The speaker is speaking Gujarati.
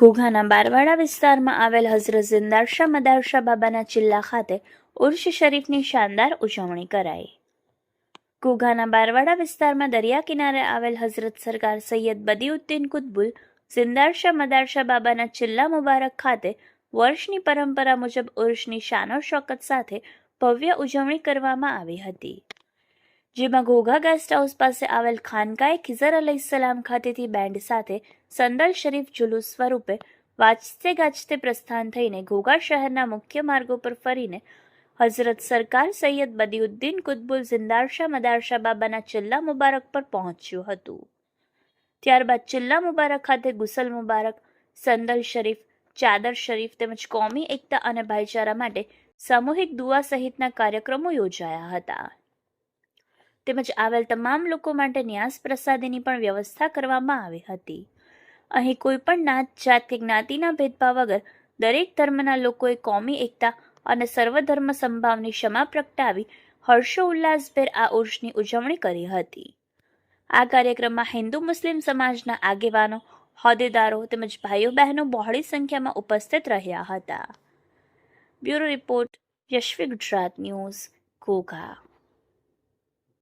ઘોઘાના બારવાડા વિસ્તારમાં આવેલ હઝરત ઝિંદારશા મદારશા બાબાના ચિલ્લા ખાતે ઉર્ષ શરીફની શાનદાર ઉજવણી કરાઈ. ઘોઘાના બારવાડા વિસ્તારમાં દરિયા કિનારે આવેલ હઝરત સરકાર સૈયદ બદીઉદ્દીન કુતબુલ ઝિંદારશા મદારશા બાબાના ચિલ્લા મુબારક ખાતે વર્ષની પરંપરા મુજબ ઉર્ષની શાનો શોકત સાથે ભવ્ય ઉજવણી કરવામાં આવી હતી. જેમાં ઘોઘા ગેસ્ટ હાઉસ પાસે આવેલ ખાનકાએ ખિઝર અલહીસલામ ખાતેથી બેન્ડ સાથે સંદલ શરીફ જુલુસ સ્વરૂપે વાંચતે ગાજતે પ્રસ્થાન થઈને ઘોઘા શહેરના મુખ્ય માર્ગો પર ફરીને હઝરત સરકાર સૈયદ બદીઉદ્દીન કુતબુલ ઝિંદારશા મદારશા બાબાના ચિલ્લા મુબારક પર પહોંચ્યું હતું. ત્યારબાદ ચિલ્લા મુબારક ખાતે ગુસલ મુબારક સંદલ શરીફ, ચાદર શરીફ તેમજ કોમી એકતા અને ભાઈચારા માટે સામૂહિક દુઆ સહિતના કાર્યક્રમો યોજાયા હતા. તેમજ આવેલ તમામ લોકો માટે ન્યાસ પ્રસાદીની પણ વ્યવસ્થા કરવામાં આવી હતી. અહીં કોઈ પણ નાત, જાત કે જ્ઞાતિના ભેદભાવ વગર દરેક ધર્મના લોકોએ કોમી એકતા અને સર્વધર્મ સંભાવની ક્ષમા પ્રગટાવી હર્ષો ઉલ્લાસભેર આ ઉર્ષની ઉજવણી કરી હતી. આ કાર્યક્રમમાં હિન્દુ મુસ્લિમ સમાજના આગેવાનો, હોદ્દેદારો તેમજ ભાઈઓ બહેનો બહોળી સંખ્યામાં ઉપસ્થિત રહ્યા હતા. Bureau report, Yashvi Gujarat news, Ghogha.